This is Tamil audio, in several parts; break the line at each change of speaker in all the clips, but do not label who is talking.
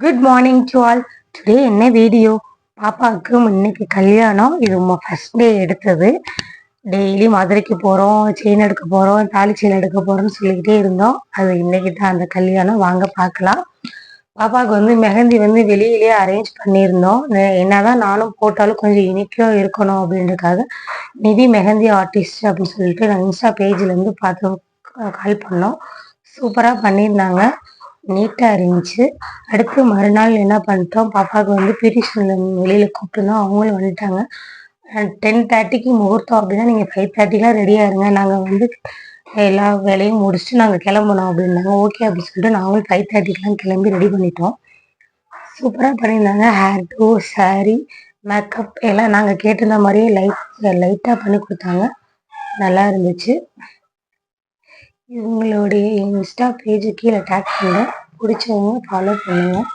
Good morning to all today என்ன வீடியோ பாப்பாவுக்கு இன்னைக்கு கல்யாணம். இது ஃபர்ஸ்ட் டே எடுத்தது. டெய்லி மதுரைக்கு போகிறோம் செயின் எடுக்க போகிறோம் தாலி செயின் எடுக்க போகிறோம்னு சொல்லிக்கிட்டே இருந்தோம். அது இன்னைக்கு தான் அந்த கல்யாணம். வாங்க பார்க்கலாம். பாப்பாவுக்கு வந்து மெஹந்தி வந்து வெளியிலேயே அரேஞ்ச் பண்ணியிருந்தோம். என்னதான் நானும் போட்டாலும் கொஞ்சம் இனிக்காக இருக்கணும் அப்படின்றதுக்காக நிதி மெஹந்தி ஆர்டிஸ்ட் அப்படின்னு சொல்லிட்டு நான் இன்ஸ்டா பேஜ்லேருந்து பார்த்து கால் பண்ணோம். சூப்பராக பண்ணியிருந்தாங்க. நீட்டாக இருந்துச்சு. அடுத்து மறுநாள் என்ன பண்ணிட்டோம்? பாப்பாவுக்கு வந்து பீடிஷன் வெளியில் கூப்பிட்டுருந்தோம். அவங்களும் வந்துட்டாங்க. டென் தேர்ட்டிக்கு முகூர்த்தம் அப்படின்னா நீங்கள் ஃபைவ் தேர்ட்டிலாம் ரெடியாக இருங்க. நாங்கள் வந்து எல்லா வேலையும் முடிச்சுட்டு நாங்கள் கிளம்பணும் அப்படின்னாங்க. ஓகே அப்படின்னு சொல்லிட்டு நாங்களும் ஃபைவ் தேர்ட்டிக்கெலாம் கிளம்பி ரெடி பண்ணிட்டோம். சூப்பராக பண்ணியிருந்தாங்க. Hair do oh, saree makeup எல்லாம் நாங்கள் கேட்டிருந்த மாதிரியே லைட் லைட்டாக பண்ணி கொடுத்தாங்க. நல்லா இருந்துச்சு. இவங்களுடைய இன்ஸ்டா பேஜு கீழே டேக் பண்ணுறேன் பிடிச்சவங்க ஃபாலோ பண்ணுங்கள்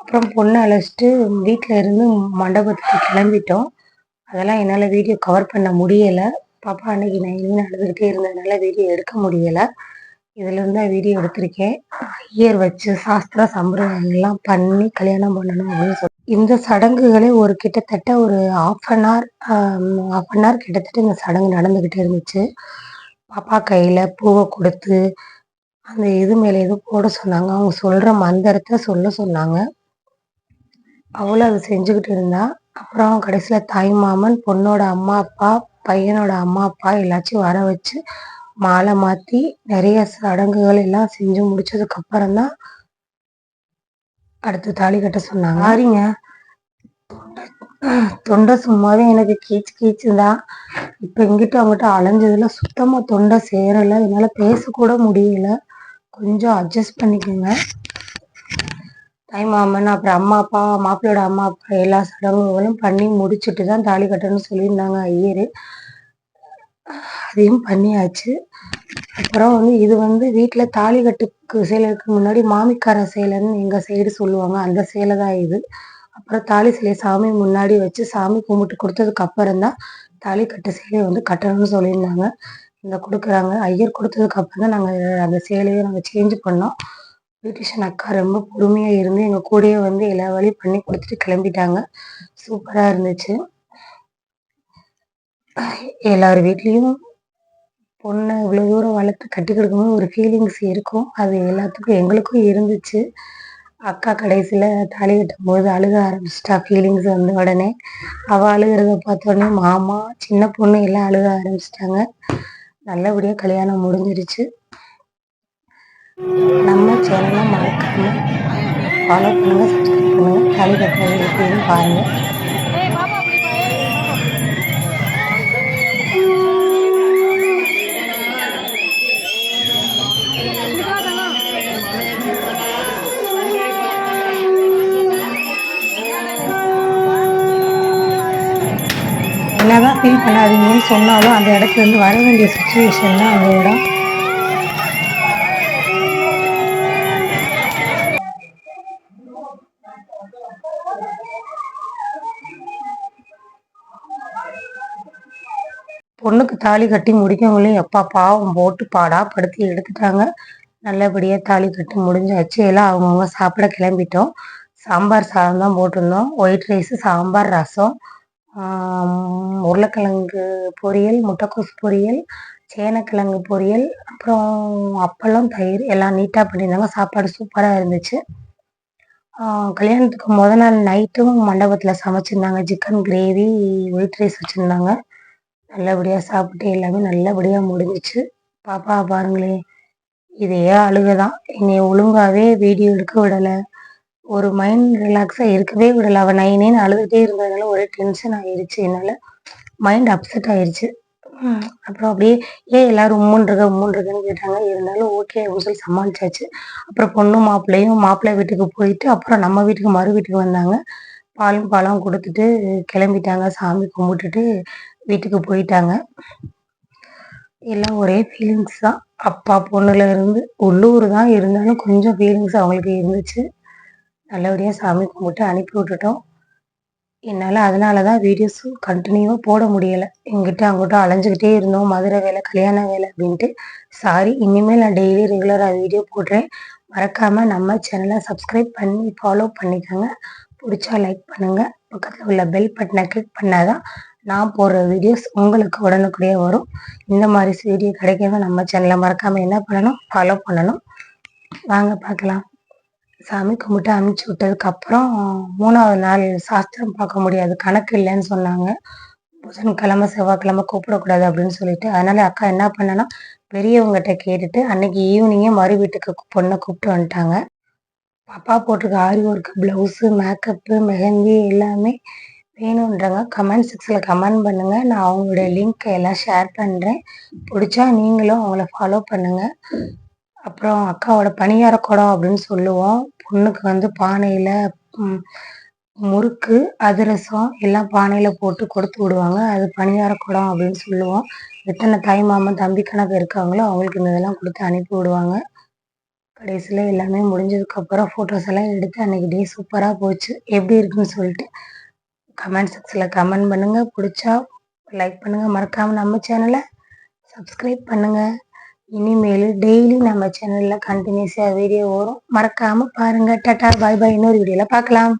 அப்புறம் பொண்ணை அழைச்சிட்டு வீட்டில் இருந்து மண்டபத்துக்கு கிளம்பிட்டோம். அதெல்லாம் என்னால் வீடியோ கவர் பண்ண முடியலை. பாப்பா அன்னைக்கு நான் இனிமேல் அழுதுகிட்டே இருந்ததுனால வீடியோ எடுக்க முடியலை. இதுலேருந்து தான் வீடியோ எடுத்திருக்கேன். ஐயர் வச்சு சாஸ்திர சம்பிரதாயங்கள்லாம் பண்ணி கல்யாணம் பண்ணணும் அப்படின்னு சொல்லி இந்த சடங்குகளே ஒரு கிட்டத்தட்ட ஒரு half an hour half an hour கிட்டத்தட்ட இந்த சடங்கு நடந்துக்கிட்டே இருந்துச்சு. பாப்பா கையில் பூவை கொடுத்து அந்த இது மேலே ஏதோ போட சொன்னாங்க. அவங்க சொல்கிற மந்திரத்தை சொல்ல சொன்னாங்க. அவளும் அதை செஞ்சுக்கிட்டு இருந்தா. அப்புறம் கடைசியில் தாய் மாமன் பொண்ணோட அம்மா அப்பா பையனோட அம்மா அப்பா எல்லாத்தையும் வர வச்சு மாலை மாற்றி நிறைய சடங்குகள் எல்லாம் செஞ்சு முடிச்சதுக்கு அப்புறம் தான் அடுத்து தாலி கட்ட சொன்னாங்க. ஆறிங்க தொண்டை சும்மாவே எனக்கு கீச்சு கீச்சு தான் இப்போ இங்கிட்ட அவங்ககிட்ட அலைஞ்சதுல சுத்தமாக தொண்டை சேரலை. என்னால் பேசக்கூட முடியல. கொஞ்சம் அட்ஜஸ்ட் பண்ணிக்கோங்க. டைம் ஆமன் அப்புறம் அம்மா அப்பா மாப்பிள்ளையோட அம்மா அப்பா எல்லா சடங்குகளும் பண்ணி முடிச்சுட்டு தான் தாலி கட்டணும்னு சொல்லியிருந்தாங்க ஐயர். அதையும் பண்ணியாச்சு. அப்புறம் வந்து இது வந்து வீட்டில் தாலி கட்டுக்கு சேலைக்கு முன்னாடி மாமிக்கார சேலைன்னு எங்கள் சைடு சொல்லுவாங்க. அந்த சேலை தான் இது. அப்புறம் தாலி சிலையை சாமி முன்னாடி வச்சு சாமி கும்பிட்டு கொடுத்ததுக்கு அப்புறம் தான் தாலி கட்ட சேலையை வந்து கட்டணும்னு சொல்லியிருந்தாங்க. இந்த கொடுக்குறாங்க. ஐயர் கொடுத்ததுக்கு அப்புறம் தான் நாங்கள் அந்த சேலையை நாங்கள் சேஞ்ச் பண்ணோம். பியூட்டிஷியன் அக்கா ரொம்ப பொறுமையாக இருந்து எங்கள் கூடயே வந்து எல்லா வேலையும் பண்ணி கொடுத்துட்டு கிளம்பிட்டாங்க. சூப்பராக இருந்துச்சு. எல்லார் வீட்லேயும் பொண்ணை இவ்வளோ தூரம் வளர்த்து கட்டி கொடுக்கும்போது ஒரு ஃபீலிங்ஸ் இருக்கும். அது எல்லாத்துக்கும் எங்களுக்கும் இருந்துச்சு. அக்கா கடைசியில் தாலி கட்டும்போது அழுக ஆரம்பிச்சிட்டா ஃபீலிங்ஸ் வந்த உடனே. அவள் அழுகிறத பார்த்தோன்னே மாமா சின்ன பொண்ணு எல்லாம் அழுக ஆரம்பிச்சிட்டாங்க. நல்லபடியாக கல்யாணம் முடிஞ்சிருச்சு. நம்ம சேனலை மறக்காமல் ஃபாலோ பண்ணுங்கள் சப்ஸ்கிரைப் பண்ணுங்கள் தாலி கட்டுறது எப்படின்னு ஃபீல் பண்ணாதீங்கன்னு சொன்னாலும் அந்த இடத்துல இருந்து வர வேண்டிய சுச்சுவேஷன் தான் அந்த இடம். பொண்ணுக்கு தாலி கட்டி முடிக்கவங்களையும் எப்பா பாவம் போட்டு பாடா படுத்தி எடுத்துட்டாங்க. நல்லபடியாக தாலி கட்டி முடிஞ்சாச்சு. எல்லாம் அவங்கவுங்க சாப்பிட கிளம்பிட்டோம். சாம்பார் சாதம் தான் போட்டிருந்தோம். White rice sambar rasam. உருளைக்கிழங்கு பொரியல் முட்டைக்கோஸ் பொரியல் சேனக்கிழங்கு பொரியல் அப்புறம் அப்பளம் தயிர் எல்லாம் நீட்டாக பண்ணியிருந்தாங்க. சாப்பாடு சூப்பராக இருந்துச்சு. கல்யாணத்துக்கு முத நாள் நைட்டும் மண்டபத்தில் சமைச்சிருந்தாங்க. சிக்கன் கிரேவி ஒயிட் ரைஸ் வச்சுருந்தாங்க. நல்லபடியாக சாப்பிட்டு எல்லாமே நல்லபடியாக முடிஞ்சிச்சு. பாப்பா பாருங்களேன். இதே அழுகை தான் என்னை ஒழுங்காகவே வீடியோ எடுக்க விடலை. ஒரு மைண்ட் ரிலாக்ஸாக இருக்கவே விடலை. அவன் நைனேன்னு அழுதுகிட்டே இருந்ததுனால ஒரே டென்ஷன் ஆயிடுச்சு. என்னால் மைண்ட் அப்செட் ஆயிடுச்சு. அப்புறம் அப்படியே ஏன் எல்லாரும் உம்முன் இருக்க உம்முன் இருக்குன்னு கேட்டாங்க. இருந்தாலும் ஓகே அப்படின்னு சொல்லி சமாளிச்சாச்சு. அப்புறம் பொண்ணும் மாப்பிள்ளையும் மாப்பிள்ளை வீட்டுக்கு போயிட்டு அப்புறம் நம்ம வீட்டுக்கு மறு வீட்டுக்கு வந்தாங்க. பாலும் பழம் கொடுத்துட்டு கிளம்பிட்டாங்க. சாமி கும்பிட்டுட்டு வீட்டுக்கு போயிட்டாங்க. எல்லாம் ஒரே ஃபீலிங்ஸ் தான். அப்பா பொண்ணுல இருந்து உள்ளூர் தான் இருந்தாலும் கொஞ்சம் ஃபீலிங்ஸ் அவங்களுக்கு இருந்துச்சு. நல்லபடியாக சாமி கும்பிட்டு அனுப்பி விட்டுட்டோம். என்னால் அதனால தான் வீடியோஸ் கண்டினியூவாக போட முடியலை. எங்கிட்ட அங்கிட்ட அலைஞ்சிக்கிட்டே இருந்தோம். மதுரை வேலை கல்யாண வேலை அப்படின்ட்டு. சாரி இனிமேல் நான் டெய்லி ரெகுலராக வீடியோ போடுறேன். மறக்காமல் நம்ம சேனலை சப்ஸ்கிரைப் பண்ணி ஃபாலோ பண்ணிக்கோங்க. பிடிச்சா லைக் பண்ணுங்கள் பக்கத்தில் உள்ள பெல் பட்டனை கிளிக் பண்ணால் தான் நான் போடுற வீடியோஸ் உங்களுக்கு உடனுக்குடியே வரும். இந்த மாதிரி வீடியோ கிடைக்கணும் நம்ம சேனலில் மறக்காமல் என்ன பண்ணணும்? ஃபாலோ பண்ணணும். வாங்க பார்க்கலாம். சாமி கும்பிட்டு அனுப்பிச்சி விட்டதுக்கப்புறம் மூணாவது நாள் சாஸ்திரம் பார்க்க முடியாது. கணக்கு இல்லைன்னு சொன்னாங்க. புதன்கிழமை செவ்வாய்க்கிழமை கூப்பிடக்கூடாது அப்படின்னு சொல்லிட்டு. அதனால அக்கா என்ன பண்ணனா பெரியவங்ககிட்ட கேட்டுட்டு அன்னைக்கு ஈவினிங்கே மறு வீட்டுக்கு பொண்ணை கூப்பிட்டு வந்துட்டாங்க. பாப்பா போட்டிருக்க aari work blouse makeup mehendi எல்லாமே வேணுன்றாங்க கமெண்ட் செக்ஷனில் கமெண்ட் பண்ணுங்கள் நான் அவங்களுடைய லிங்க்கை எல்லாம் ஷேர் பண்ணுறேன் பிடிச்சா நீங்களும் அவங்கள ஃபாலோ பண்ணுங்கள் அப்புறம் அக்காவோட பணியார குடம் அப்படின்னு சொல்லுவோம். பொண்ணுக்கு வந்து பானையில் முறுக்கு அதிரசம் எல்லாம் பானையில் போட்டு கொடுத்து விடுவாங்க. அது பணியார குடம் அப்படின்னு சொல்லுவோம். எத்தனை தாய் மாமன் தம்பி கணக்கு இருக்காங்களோ அவங்களுக்கு இந்த இதெல்லாம் கொடுத்து அனுப்பி விடுவாங்க. கடைசியில் எல்லாமே முடிஞ்சதுக்கப்புறம் ஃபோட்டோஸ் எல்லாம் எடுத்து அன்றைக்கி டே சூப்பராக போச்சு. எப்படி இருக்குன்னு சொல்லிட்டு கமெண்ட் செக்ஷனில் கமெண்ட் பண்ணுங்கள் பிடிச்சா லைக் பண்ணுங்கள் மறக்காமல் நம்ம சேனலை சப்ஸ்கிரைப் பண்ணுங்கள் இனிமேல் டெய்லி நம்ம சேனலில் கண்டினியூஸாக வீடியோ வரும். மறக்காமல் பாருங்கள் டாட்டா பாய் பாய். இன்னொரு வீடியோவில் பார்க்கலாம்